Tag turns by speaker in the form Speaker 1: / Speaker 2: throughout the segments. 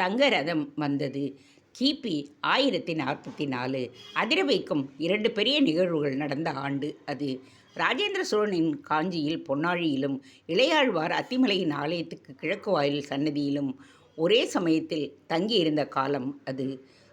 Speaker 1: தங்க ரதம் வந்தது. கிபி ஆயிரத்தி நாற்பத்தி நாலு அதிர வைக்கும் இரண்டு பெரிய நிகழ்வுகள் நடந்த ஆண்டு அது. ராஜேந்திர சோழனின் காஞ்சியில் பொன்னாழியிலும் இளையாழ்வார் அத்திமலையின் ஆலயத்துக்கு கிழக்கு வாயில் சன்னதியிலும் ஒரே சமயத்தில் தங்கியிருந்த காலம் அது.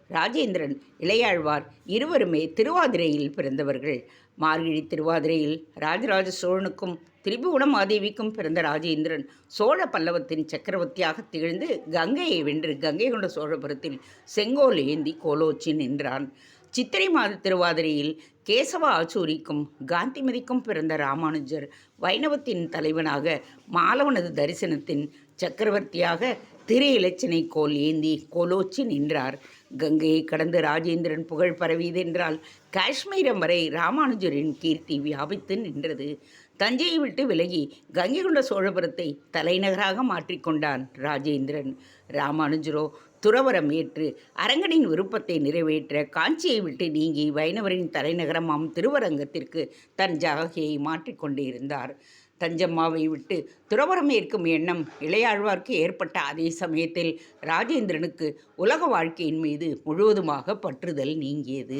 Speaker 1: ராஜேந்திரன் இளையாழ்வார் இருவருமே திருவாதிரையில் பிறந்தவர்கள். மார்கழி திருவாதிரையில் ராஜராஜ சோழனுக்கும் திரிபுவன மாதேவிக்கும் பிறந்த ராஜேந்திரன் சோழ பல்லவத்தின் சக்கரவர்த்தியாக திகழ்ந்து கங்கையை வென்று கங்கை கொண்ட சோழபுரத்தில் செங்கோல் ஏந்தி கோலோச்சி நின்றான். சித்திரை மாத திருவாதிரையில் கேசவ ஆச்சூரிக்கும் காந்திமதிக்கும் பிறந்த ராமானுஜர் வைணவத்தின் தலைவனாக மாலவனது தரிசனத்தின் சக்கரவர்த்தியாக திரு இலச்சினை கோல் ஏந்தி கோலோச்சி நின்றார். கங்கையை கடந்து ராஜேந்திரன் புகழ் பரவியதென்றால் காஷ்மீரம் வரை ராமானுஜரின் கீர்த்தி வியாபித்து நின்றது. தஞ்சையை விட்டு விலகி கங்கை கொண்ட சோழபுரத்தை தலைநகராக மாற்றிக்கொண்டான் ராஜேந்திரன். ராமானுஜரோ துறவரம் ஏற்று அரங்கனின் விருப்பத்தை நிறைவேற்ற காஞ்சியை விட்டு நீங்கி வைணவரின் தலைநகரமாம் திருவரங்கத்திற்கு தன் ஜாகையை மாற்றிக்கொண்டிருந்தார். இருந்தார் தஞ்சம்மாவை விட்டு துறவரம் ஏற்கும் எண்ணம் இளையாழ்வார்க்கு ஏற்பட்ட அதே சமயத்தில் ராஜேந்திரனுக்கு உலக வாழ்க்கையின் மீது முழுவதுமாக பற்றுதல் நீங்கியது.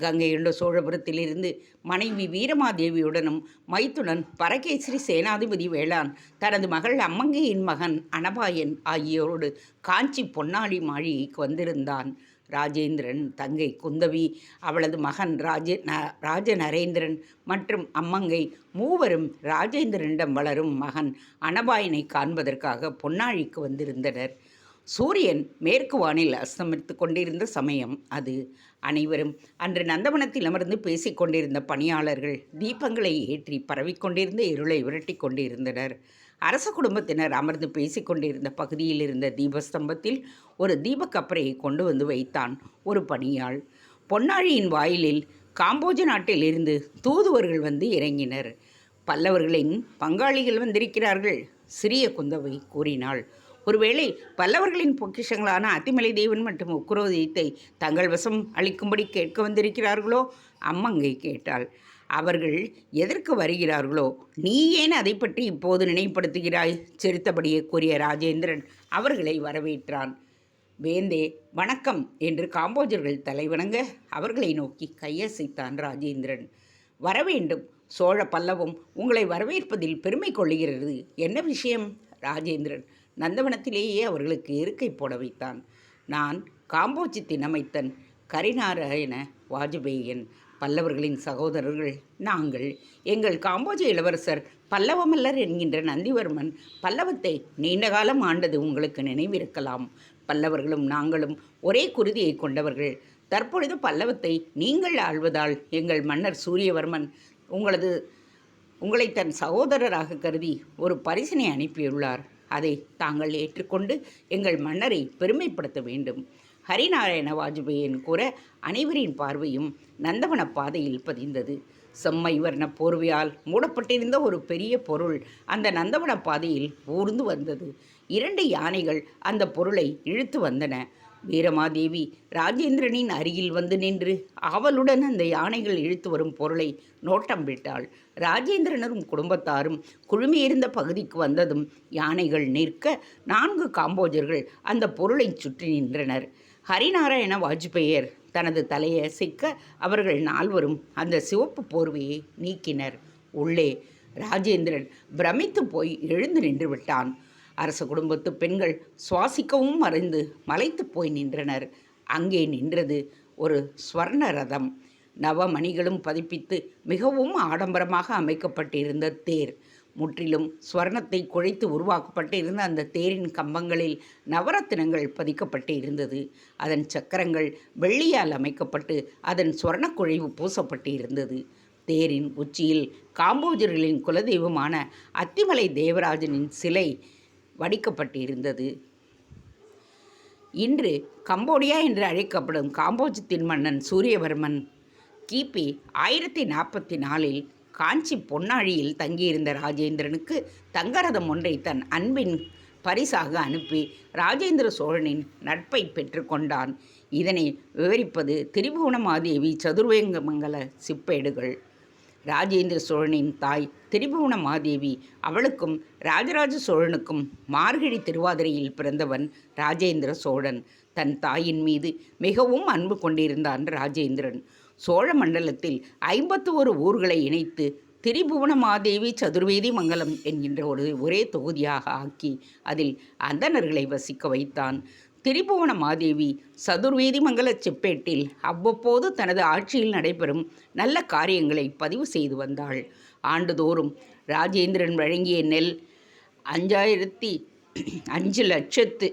Speaker 1: கங்கையுண்ட சோழபுரத்திலிருந்து மனைவி வீரமாதேவியுடனும் மைத்துடன் பரகேசரி சேனாதிபதி வேளான் தனது மகள் அம்மங்கையின் மகன் அனபாயன் ஆகியோரோடு காஞ்சி பொன்னாடி மாளிகைக்கு வந்திருந்தான். ராஜேந்திரன் தங்கை குந்தவி அவளது மகன் ராஜே ந ராஜ நரேந்திரன் மற்றும் அம்மங்கை மூவரும் ராஜேந்திரனிடம் வளரும் மகன் அனபாயனை காண்பதற்காக பொன்னாழிக்கு வந்திருந்தனர். சூரியன் மேற்கு வானில் அஸ்தமித்து கொண்டிருந்த சமயம் அது. அனைவரும் அன்று நந்தவனத்தில் அமர்ந்து பேசிக் கொண்டிருந்த பணியாளர்கள் தீபங்களை ஏற்றி பரவிக்கொண்டிருந்த இருளை விரட்டி கொண்டிருந்தனர். அரச குடும்பத்தினர் அமர்ந்து பேசிக்கொண்டிருந்த பகுதியில் இருந்த தீபஸ்தம்பத்தில் ஒரு தீபக்கப்பரையை கொண்டு வந்து வைத்தான் ஒரு பணியாள். பொன்னாழியின் வாயிலில் காம்போஜ நாட்டில் இருந்து தூதுவர்கள் வந்து இறங்கினர். பல்லவர்களின் பங்காளிகள் வந்திருக்கிறார்கள் சிறிய குந்தவை கூறினாள். ஒருவேளை பல்லவர்களின் பொக்கிஷங்களான அத்திமலை தேவன் மற்றும் உக்ரோதயத்தை தங்கள் வசம் அளிக்கும்படி கேட்க வந்திருக்கிறார்களோ? அம்மங்கை கேட்டாள். அவர்கள் எதற்கு வருகிறார்களோ நீ ஏன் அதை பற்றி இப்போது நினைப்படுத்துகிறாய் சிரித்தபடியே கூறிய ராஜேந்திரன் அவர்களை வரவேற்றான். வேந்தே வணக்கம் என்று காம்போஜர்கள் தலைவணங்க அவர்களை நோக்கி கையசைத்தான் ராஜேந்திரன். வரவேண்டும். சோழ பல்லவம் உங்களை வரவேற்பதில் பெருமை கொள்ளுகிறது. என்ன விஷயம்? ராஜேந்திரன் நந்தவனத்திலேயே அவர்களுக்கு இருக்கை போட வைத்தான். நான் காம்போஜித்தின் அமைத்தன் கரிநாராயண வாஜ்பேயன். பல்லவர்களின் சகோதரர்கள் நாங்கள் எங்கள் காம்போஜ இளவரசர் பல்லவமல்லர் என்கின்ற நந்திவர்மன் பல்லவத்தை நீண்ட காலம் ஆண்டது உங்களுக்கு நினைவிருக்கலாம். பல்லவர்களும் நாங்களும் ஒரே குருதியை கொண்டவர்கள். தற்பொழுது பல்லவத்தை நீங்கள் ஆள்வதால் எங்கள் மன்னர் சூரியவர்மன் உங்களது உங்களை தன் சகோதரராக கருதி ஒரு பரிசினை அனுப்பியுள்ளார். அதை தாங்கள் ஏற்றுக்கொண்டு எங்கள் மன்னரை பெருமைப்படுத்த வேண்டும். ஹரிநாராயண வாஜ்பேயின் கூற அனைவரின் பார்வையும் நந்தவன பாதையில் பதிந்தது. செம்மை வர்ண போர்வையால் மூடப்பட்டிருந்த ஒரு பெரிய பொருள் அந்த நந்தவன பாதையில் ஊர்ந்து வந்தது. இரண்டு யானைகள் அந்த பொருளை இழுத்து வந்தன. வீரமாதேவி ராஜேந்திரனின் அருகில் வந்து நின்று ஆவலுடன் அந்த யானைகள் இழுத்து வரும் பொருளை நோட்டம் விட்டாள். ராஜேந்திரனரும் குடும்பத்தாரும் குழுமியிருந்த பகுதிக்கு வந்ததும் யானைகள் நிற்க நான்கு காம்போஜர்கள் அந்த பொருளை சுற்றி நின்றனர். ஹரிநாராயண வாஜ்பேயர் தனது தலையை சிக்க அவர்கள் நால்வரும் அந்த சிவப்பு போர்வையை நீக்கினர். உள்ளே ராஜேந்திரன் பிரமித்து போய் எழுந்து நின்று விட்டான். அரச குடும்பத்து பெண்கள் சுவாசிக்கவும் மறைந்து மலைத்து போய் நின்றனர். அங்கே நின்றது ஒரு ஸ்வர்ண ரதம். நவமணிகளும் பதிப்பித்து மிகவும் ஆடம்பரமாக அமைக்கப்பட்டிருந்த தேர். முற்றிலும் ஸ்வர்ணத்தை குழைத்து உருவாக்கப்பட்டு இருந்த அந்த தேரின் கம்பங்களில் நவரத்தினங்கள் பதிக்கப்பட்டு இருந்தது. அதன் சக்கரங்கள் வெள்ளியால் அமைக்கப்பட்டு அதன் ஸ்வர்ணக் குழைவு பூசப்பட்டு இருந்தது. தேரின் உச்சியில் காம்போஜர்களின் குலதெய்வமான அத்திமலை தேவராஜனின் சிலை வடிக்கப்பட்டிருந்தது இன்று கம்போடியா என்று அழைக்கப்படும் காம்போஜத்தின் மன்னன் சூரியவர்மன் கிபி ஆயிரத்தி நாற்பத்தி நாலில் காஞ்சி பொன்னாழியில் தங்கியிருந்த ராஜேந்திரனுக்கு தங்கரதம் ஒன்றை தன் அன்பின் பரிசாக அனுப்பி ராஜேந்திர சோழனின் நட்பை பெற்றுக்கொண்டான் இதனை விவரிப்பது திரிபுவனமாதேவி சதுர்வேங்கமங்கல சிப்பேடுகள். ராஜேந்திர சோழனின் தாய் திரிபுவன மாதேவி அவளுக்கும் ராஜராஜ சோழனுக்கும் மார்கழி திருவாதிரையில் பிறந்தவன் ராஜேந்திர சோழன். தன் தாயின் மீது மிகவும் அன்பு கொண்டிருந்தான் ராஜேந்திரன். சோழ மண்டலத்தில் ஐம்பத்து ஒரு ஊர்களை இணைத்து திரிபுவன மாதேவி சதுர்வேதி மங்கலம் என்கின்ற ஒரு ஒரே தொகுதியாக ஆக்கி அதில் அந்தணர்களை வசிக்க வைத்தான். திரிபுவன மாதேவி சதுர்வேதி மங்கல செப்பேட்டில் அவ்வப்போது தனது ஆட்சியில் நடைபெறும் நல்ல காரியங்களை பதிவு செய்து வந்தாள். ஆண்டுதோறும் ராஜேந்திரன் வழங்கிய நெல் அஞ்சாயிரத்தி அஞ்சு லட்சத்து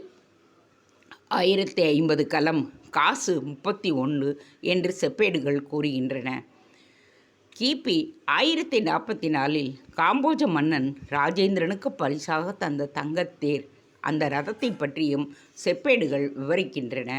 Speaker 1: ஆயிரத்தி ஐம்பது கலம் காசு முப்பத்தி ஒன்று என்று செப்பேடுகள் கூறுகின்றன. கிபி ஆயிரத்தி நாற்பத்தி நாலில் காம்போஜ மன்னன் ராஜேந்திரனுக்கு பரிசாக தந்த தங்கத்தேர் அந்த ரதத்தை பற்றியும் செப்பேடுகள் விவரிக்கின்றன.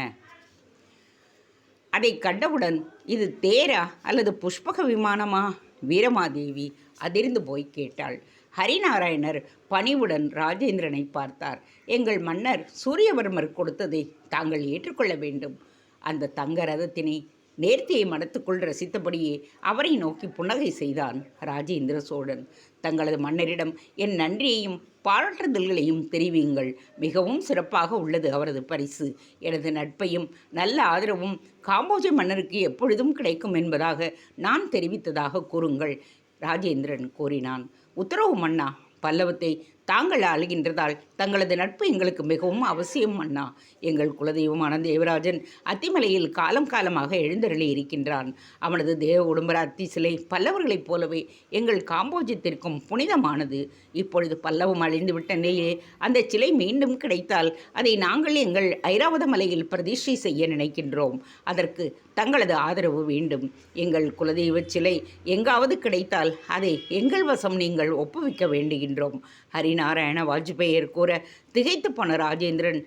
Speaker 1: அதை கண்டவுடன் இது தேரா அல்லது புஷ்பக விமானமா? வீரமாதேவி அதிர்ந்து போய் கேட்டாள். ஹரிநாராயணர் பணிவுடன் ராஜேந்திரனை பார்த்தார். எங்கள் மன்னர் சூரியவர்மர் கொடுத்ததை தாங்கள் ஏற்றுக்கொள்ள வேண்டும். அந்த தங்க ரதத்தினை நேர்த்தியை மனத்துக்குள் ரசித்தபடியே அவரை நோக்கி புன்னகை செய்தான் ராஜேந்திர சோழன். தங்களது மன்னரிடம் என் நன்றியையும் பாராட்டுதல்களையும் தெரிவியுங்கள். மிகவும் சிறப்பாக உள்ளது அவரது பரிசு. எனது நட்பையும் நல்ல ஆதரவும் காம்போஜி மன்னருக்கு எப்பொழுதும் கிடைக்கும் என்பதாக நான் தெரிவித்ததாக கூறுங்கள் ராஜேந்திரன் கூறினான். உத்தரவு மன்னா. பல்லவத்தை தாங்கள் ஆளுகின்றதால் தங்களது நட்பு எங்களுக்கு மிகவும் அவசியம் அண்ணா. எங்கள் குலதெய்வமான தேவராஜன் அத்திமலையில் காலம் காலமாக எழுந்தருளி இருக்கின்றான். அவனது தேவ உடம்பர அத்தி சிலை பல்லவர்களைப் போலவே எங்கள் காம்போஜத்திற்கும் புனிதமானது. இப்பொழுது பல்லவம் அழிந்துவிட்ட நிலையே அந்த சிலை மீண்டும் கிடைத்தால் அதை நாங்கள் எங்கள் ஐராவத மலையில் பிரதிஷ்டை செய்ய நினைக்கின்றோம். அதற்கு தங்களது ஆதரவு வேண்டும். எங்கள் குலதெய்வ சிலை எங்காவது கிடைத்தால் அதை எங்கள் வசம் நீங்கள் ஒப்புவிக்க வேண்டுகின்றோம். நாராயண வாஜ்பேயர் கூற திகைத்து போன ராஜேந்திரன்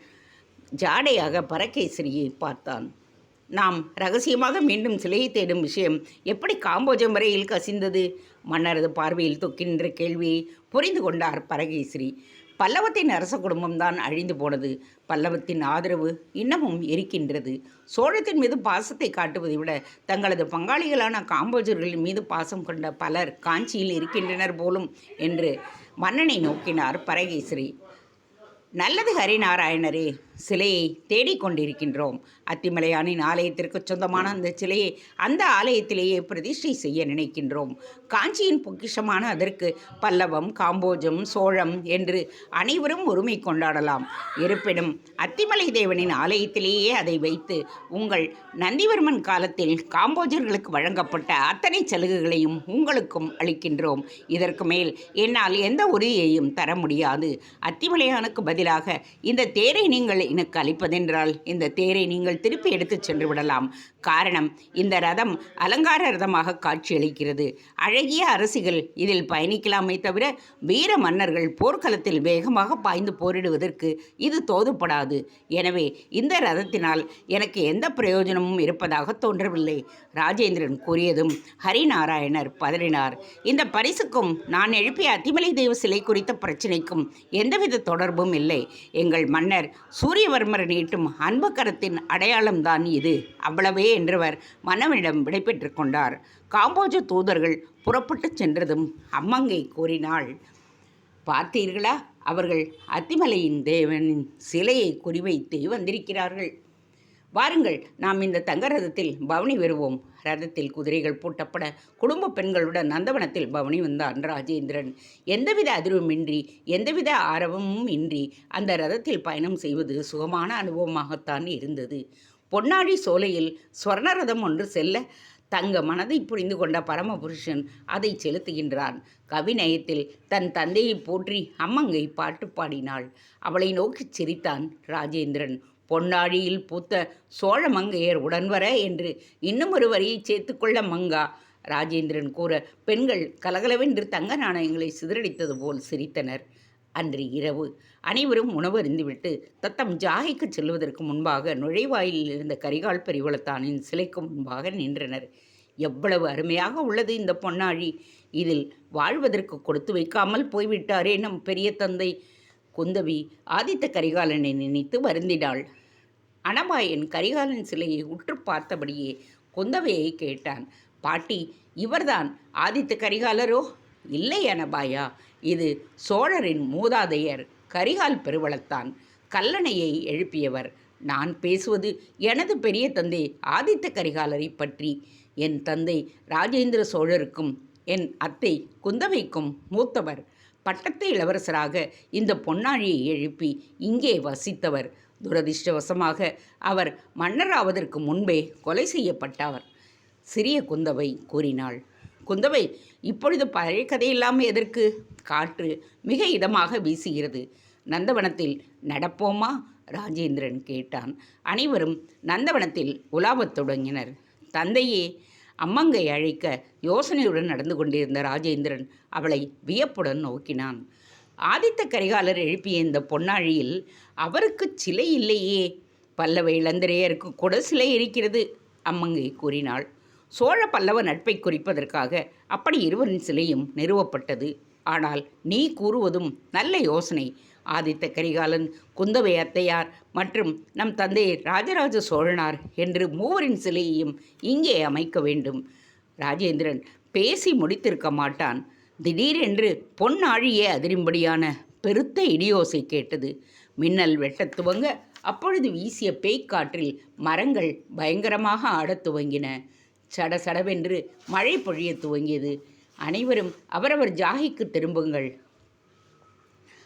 Speaker 1: ஜாடையாக பரகேசரியை பார்த்தான். நாம் ரகசியமாக மீண்டும் சிலையை தேடும் விஷயம் எப்படி காம்போஜம் வரையில் கசிந்தது? மன்னரது பார்வையில் தொக்கின்ற கேள்வியை புரிந்து கொண்டார் பரகேசரி. பல்லவத்தின் அரச குடும்பம்தான் அழிந்து போனது. பல்லவத்தின் ஆதரவு இன்னமும் இருக்கின்றது. சோழத்தின் மீது பாசத்தை காட்டுவதை விட தங்களது பங்காளிகளான காம்போஜர்களின் மீது பாசம் கொண்ட பலர் காஞ்சியில் இருக்கின்றனர் போலும் என்று மன்னனை நோக்கினார் பரகேசரி. நல்லது ஹரிநாராயணரே சிலையை தேடிக்கொண்டிருக்கின்றோம். அத்திமலையானின் ஆலயத்திற்கு சொந்தமான அந்த சிலையை அந்த ஆலயத்திலேயே பிரதிஷ்டை செய்ய நினைக்கின்றோம். காஞ்சியின் பொக்கிஷமான அதற்கு பல்லவம் காம்போஜம் சோழம் என்று அனைவரும் உரிமை கொண்டாடலாம். இருப்பினும் அத்திமலை தேவனின் ஆலயத்திலேயே அதை வைத்து உங்கள் நந்திவர்மன் காலத்தில் காம்போஜர்களுக்கு வழங்கப்பட்ட அத்தனை சலுகைகளையும் உங்களுக்கும் அளிக்கின்றோம். இதற்கு மேல் என்னால் எந்த உறுதியையும் தர முடியாது. அத்திமலையானுக்கு பதிலாக இந்த தேரை நீங்கள் எனக்கு அளிப்பதென்றால் இந்த தேரை நீங்கள் திருப்பி எடுத்துச் சென்று விடலாம். காரணம் இந்த ரதம் அலங்கார ரதமாக காட்சியளிக்கிறது. அழகிய அரசிகள் இதில் பயணிக்கலாமே தவிர வீர மன்னர்கள் போர்க்களத்தில் வேகமாக பாய்ந்து போரிடுவதற்கு இது தோதுப்படாது. எனவே இந்த ரதத்தினால் எனக்கு எந்த பிரயோஜனமும் இருப்பதாக தோன்றவில்லை. ராஜேந்திரன் கூறியதும் ஹரிநாராயணர் பதறினார். இந்த பரிசுக்கும் நான் எழுப்பிய அத்திமலை தேவ சிலை குறித்த பிரச்சினைக்கும் எந்தவித தொடர்பும் இல்லை. எங்கள் மன்னர் சூரிய சூரியவர்மர் நீட்டும் அன்பு கரத்தின் அடையாளம்தான் இது. அவ்வளவே என்றவர் மன்னவனிடம் விடைபெற்று கொண்டார். காம்போஜ தூதர்கள் புறப்பட்டு சென்றதும் அம்மங்கை கூறினாள் பார்த்தீர்களா? அவர்கள் அத்திமலையின் தேவனின் சிலையை குறிவைத்து வந்திருக்கிறார்கள். வாருங்கள் நாம் இந்த தங்க ரதத்தில் பவனி வருவோம். ரதத்தில் குதிரைகள் பூட்டப்பட குடும்ப பெண்களுடன் நந்தவனத்தில் பவனி வந்தான் ராஜேந்திரன். எந்தவித அதிர்வுமின்றி எந்தவித ஆரவமும் இன்றி அந்த ரதத்தில் பயணம் செய்வது சுகமான அனுபவமாகத்தான் இருந்தது. பொன்னாடி சோலையில் ஸ்வர்ண ரதம் ஒன்று செல்ல தங்க மனதை புரிந்து கொண்ட பரமபுருஷன் அதை செலுத்துகின்றான். கவிநயத்தில் தன் தந்தையை போற்றி அம்மங்கை பாட்டு பாடினாள். அவளை நோக்கிச் சிரித்தான் ராஜேந்திரன். பொன்னாழியில் பூத்த சோழ மங்கையர் உடன்வர என்று இன்னும் ஒரு வரியை சேர்த்துக்கொள்ள மங்கா. ராஜேந்திரன் கூற பெண்கள் கலகலவென்று தங்க நாணயங்களை சிதறடித்தது போல் சிரித்தனர். அன்று இரவு அனைவரும் உணவு அருந்திவிட்டு தத்தம் ஜாகைக்கு செல்வதற்கு முன்பாக நுழைவாயிலில் இருந்த கரிகால் பெரிவளத்தானின் சிலைக்கு முன்பாக நின்றனர். எவ்வளவு அருமையாக உள்ளது இந்த பொன்னாழி இதில் வாழ்வதற்கு கொடுத்து வைக்காமல் போய்விட்டாரே நம் பெரிய தந்தை குந்தவி ஆதித்த கரிகாலனை நினைத்து வருந்தினாள். அனபாயன் கரிகாலன் சிலையை உற்று பார்த்தபடியே குந்தவையை கேட்டான். பாட்டி இவர்தான் ஆதித்த கரிகாலரோ? இல்லை அனபாயா இது சோழரின் மூதாதையர் கரிகால் பெருவளத்தான். கல்லணையை எழுப்பியவர் நான் பேசுவது எனது பெரிய தந்தை ஆதித்த கரிகாலரை பற்றி. என் தந்தை ராஜேந்திர சோழருக்கும் என் அத்தை குந்தவைக்கும் மூத்தவர். பட்டத்து இளவரசராக இந்த பொன்னாழியை எழுப்பி இங்கே வசித்தவர் துரதிர்ஷ்டவசமாக அவர் மன்னராவதற்கு முன்பே கொலை செய்யப்பட்டவர். சிறிய குந்தவை கூறினாள் குந்தவை இப்பொழுது பழைய கதையில்லாமல் எதற்கு? காற்று மிக இதமாக வீசுகிறது. நந்தவனத்தில் நடப்போமா? ராஜேந்திரன் கேட்டான். அனைவரும் நந்தவனத்தில் உலாவத் தொடங்கினர். தந்தையே அம்மங்கை அழைக்க யோசனையுடன் நடந்து கொண்டிருந்த ராஜேந்திரன் அவளை வியப்புடன் நோக்கினான். ஆதித்த கரிகாலர் எழுப்பிய இந்த பொன்னாழியில் அவருக்கு சிலை இல்லையே. பல்லவ இளந்திரையருக்கு கூட சிலை இருக்கிறது அம்மங்கை கூறினாள். சோழ பல்லவ நட்பை குறிப்பதற்காக அப்படி இருவரின் சிலையும் நிறுவப்பட்டது. ஆனால் நீ கூறுவதும் நல்ல யோசனை. ஆதித்த கரிகாலன் குந்தவை அத்தையார் மற்றும் நம் தந்தை ராஜராஜ சோழனார் என்று மூவரின் சிலையையும் இங்கே அமைக்க வேண்டும். ராஜேந்திரன் பேசி முடித்திருக்க மாட்டான். திடீரென்று பொன்னாழியே அதிரும்படியான பெருத்த இடியோசை கேட்டது. மின்னல் வெட்டத் துவங்க அப்பொழுது வீசிய பேய்க்காற்றில் மரங்கள் பயங்கரமாக ஆடத் துவங்கின. சட சடவென்று மழை பொழிய துவங்கியது. அனைவரும் அவரவர் ஜாகிக்கு திரும்புங்கள்.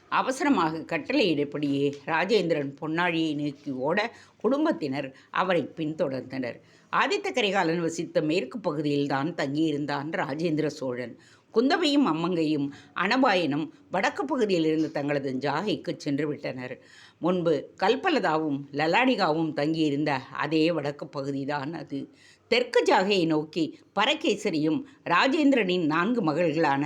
Speaker 1: அவசரமாக கட்டளையிடப்படியே ராஜேந்திரன் பொன்னாழியை நோக்கி ஓட குடும்பத்தினர் அவரை பின்தொடர்ந்தனர். ஆதித்த கரிகாலன் வசித்த மேற்கு பகுதியில்தான் தங்கியிருந்தான் ராஜேந்திர சோழன். குந்தவையும் அம்மங்கையும் அனபாயனும் வடக்கு பகுதியிலிருந்து தங்களது ஜாகைக்கு சென்று விட்டனர் முன்பு கல்பலதாவும் லலாடிகாவும் தங்கியிருந்த அதே வடக்கு பகுதிதான் அது. தெற்கு ஜாகையை நோக்கி பரகேசரியும் ராஜேந்திரனின் நான்கு மகள்களான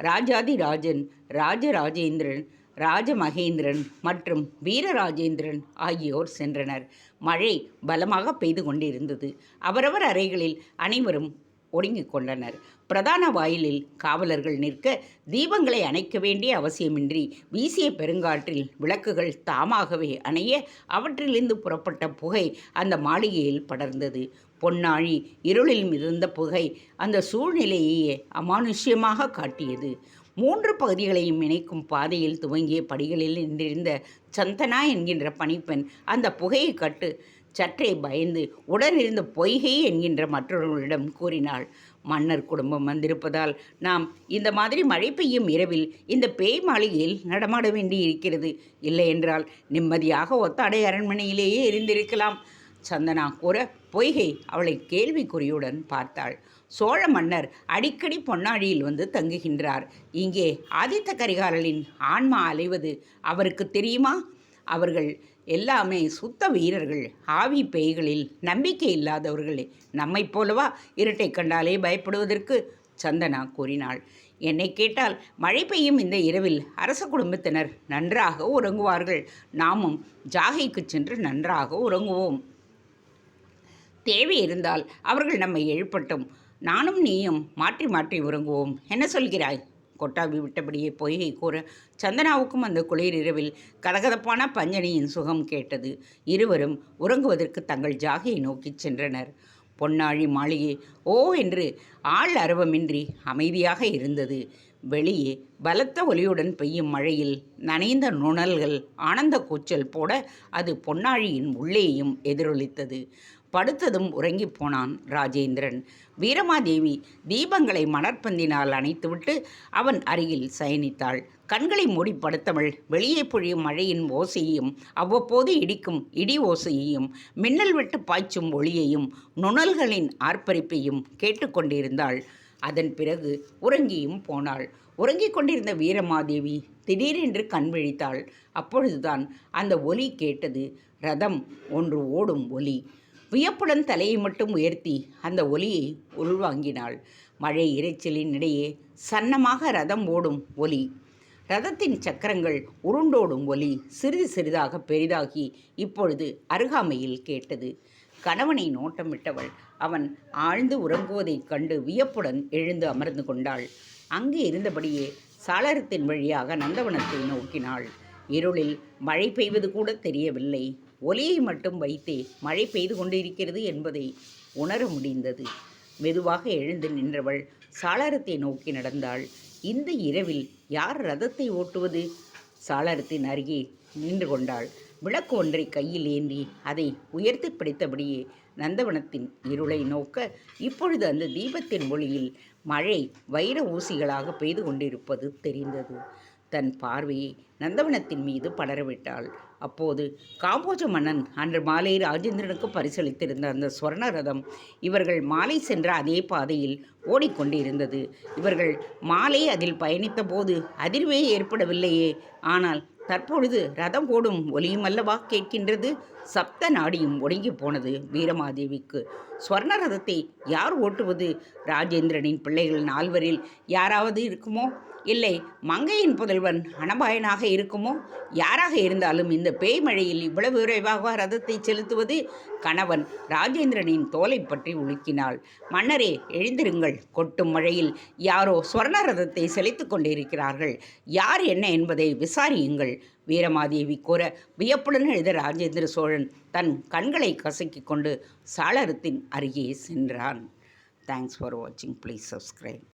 Speaker 1: ராஜாதிராஜன் ராஜராஜேந்திரன் ராஜமகேந்திரன் மற்றும் வீரராஜேந்திரன் ஆகியோர் சென்றனர். மழை பலமாக பெய்து கொண்டிருந்தது. அவரவர் அறைகளில் அனைவரும் ஒடுங்கிக் கொண்டனர். பிரதான வாயிலில் காவலர்கள் நிற்க தீபங்களை அணைக்க வேண்டிய அவசியமின்றி வீசிய பெருங்காற்றில் விளக்குகள் தாமாகவே அணைய அவற்றிலிருந்து புறப்பட்ட புகை அந்த மாளிகையில் படர்ந்தது. பொன்னாழி இருளில் மிதந்த புகை அந்த சூழ்நிலையையே அமானுஷ்யமாக காட்டியது. மூன்று பகுதிகளையும் இணைக்கும் பாதையில் துவங்கிய படிகளில் நின்றிருந்த சந்தனா என்கின்ற பணிப்பெண் அந்த புகையை கட்டு சற்றே பயந்து உடனிருந்த பொய்கை என்கின்ற மற்றொருவரிடம் கூறினாள். மன்னர் குடும்பம் வந்திருப்பதால் நாம் இந்த மாதிரி மழை பெய்யும் இரவில் இந்த பேய் மாளிகையில் நடமாட வேண்டி இருக்கிறது இல்லை என்றால் நிம்மதியாக ஒத்தாடை அரண்மனையிலேயே இருந்திருக்கலாம். சந்தனா கூற பொய்கை அவளை கேள்விக்குறியுடன் பார்த்தாள். சோழ மன்னர் அடிக்கடி பொன்னாழியில் வந்து தங்குகின்றார். இங்கே ஆதித்த கரிகாலனின் ஆன்மா அலைவது அவருக்கு தெரியுமா? அவர்கள் எல்லாமே சுத்த வீரர்கள். ஆவி பேய்களில் நம்பிக்கை இல்லாதவர்களே. நம்மைப் போலவா இருட்டை கண்டாலே பயப்படுவதற்கு? சந்தனா கூறினாள். என்னை கேட்டால் மழை பெய்யும் இந்த இரவில் அரச குடும்பத்தினர் நன்றாக உறங்குவார்கள். நாமும் ஜாகைக்கு சென்று நன்றாக உறங்குவோம். தேவை இருந்தால் அவர்கள் நம்மை எழுப்பட்டும். நானும் நீயும் மாற்றி மாற்றி உறங்குவோம். என்ன சொல்கிறாய்? கொட்டாவி விட்டபடியே பொய்கை கூற சந்தனாவுக்கும் அந்த குளிர் இரவில் கதகதப்பான பஞ்சனியின் சுகம் கேட்டது. இருவரும் உறங்குவதற்கு தங்கள் ஜாகையை நோக்கிச் சென்றனர். பொன்னாழி மாளிகை ஓ என்று ஆள் அரவமின்றி அமைதியாக இருந்தது. வெளியே பலத்த ஒலியுடன் பெய்யும் மழையில் நனைந்த நுணல்கள் ஆனந்த கூச்சல் போட அது பொன்னாழியின் உள்ளேயும் எதிரொலித்தது. படுத்ததும் உறங்கிப் போனான் ராஜேந்திரன். வீரமாதேவி தீபங்களை மணற்பந்தினால் அணைத்துவிட்டு அவன் அருகில் சயனித்தாள். கண்களை மூடி படுத்தவள் வெளியே பொழியும் மழையின் ஓசையையும் அவ்வப்போது இடிக்கும் இடி ஓசையையும் மின்னல் விட்டு பாய்ச்சும் ஒளியையும் நுணல்களின் ஆர்ப்பரிப்பையும் கேட்டுக்கொண்டிருந்தாள் அதன் பிறகு உறங்கியும் போனாள். உறங்கிக் கொண்டிருந்த வீரமாதேவி திடீரென்று கண் விழித்தாள். அப்பொழுதுதான் அந்த ஒலி கேட்டது. ரதம் ஒன்று ஓடும் ஒலி. வியப்புடன் தலையை மட்டும் உயர்த்தி அந்த ஒலியை உள்வாங்கினாள். மழை இரைச்சலின் இடையே சன்னமாக ரதம் ஓடும் ஒலி. ரதத்தின் சக்கரங்கள் உருண்டோடும் ஒலி சிறிது சிறிதாக பெரிதாகி இப்பொழுது அருகாமையில் கேட்டது. கணவனை நோட்டமிட்டவள். அவன் ஆழ்ந்து உறங்குவதைக் கண்டு வியப்புடன் எழுந்து அமர்ந்து கொண்டாள். அங்கே இருந்தபடியே சாளரத்தின் வழியாக நந்தவனத்தை நோக்கினாள். இருளில் மழை பெய்வது கூட தெரியவில்லை. ஒலியை மட்டும் வைத்தே மழை பெய்து கொண்டிருக்கிறது என்பதை உணர முடிந்தது. மெதுவாக எழுந்து நின்றவள் சாளரத்தை நோக்கி நடந்தாள். இந்த இரவில் யார் ரதத்தை ஓட்டுவது? சாளரத்தின் அருகே நின்று கொண்டாள். விளக்கு ஒன்றை கையில் ஏந்தி அதை உயர்த்தி பிடித்தபடியே நந்தவனத்தின் இருளை நோக்க இப்பொழுது அந்த தீபத்தின் ஒளியில் மழை வைர ஊசிகளாக பெய்து கொண்டிருப்பது தெரிந்தது. தன் பார்வையை நந்தவனத்தின் மீது படரவிட்டாள். அப்போது காம்போஜ மன்னன் அன்று மாலை ராஜேந்திரனுக்கு பரிசளித்திருந்த அந்த ஸ்வர்ண ரதம் இவர்கள் மாலை சென்ற அதே பாதையில் ஓடிக்கொண்டிருந்தது. இவர்கள் மாலை அதில் பயணித்த போது அதிர்வே ஏற்படவில்லையே. ஆனால் தற்பொழுது ரதம் ஓடும் ஒலியும் அல்லவா கேட்கின்றது? சப்த நாடியும் ஒடுங்கி போனது வீரமாதேவிக்கு. ஸ்வர்ண ரதத்தை யார் ஓட்டுவது? ராஜேந்திரனின் பிள்ளைகள் நால்வரில் யாராவது இருக்குமோ? இல்லை மங்கையின் புதல்வன் அனபாயனாக இருக்குமோ? யாராக இருந்தாலும் இந்த பேய் மழையில் இவ்வளவு விரைவாக ரதத்தை செலுத்துவது? கணவன் ராஜேந்திரனின் தோலை பற்றி உலுக்கினாள். மன்னரே எழுந்திருங்கள். கொட்டும் மழையில் யாரோ ஸ்வர்ண ரதத்தை செலுத்து கொண்டிருக்கிறார்கள். யார் என்ன என்பதை விசாரியுங்கள். வீரமாதேவி கூற வியப்புடன் எழுத ராஜேந்திர சோழன் தன் கண்களை கசக்கிக் கொண்டு சாளரத்தின் அருகே சென்றான். தேங்க்ஸ் ஃபார் வாட்சிங் ப்ளீஸ் சப்ஸ்கிரைப்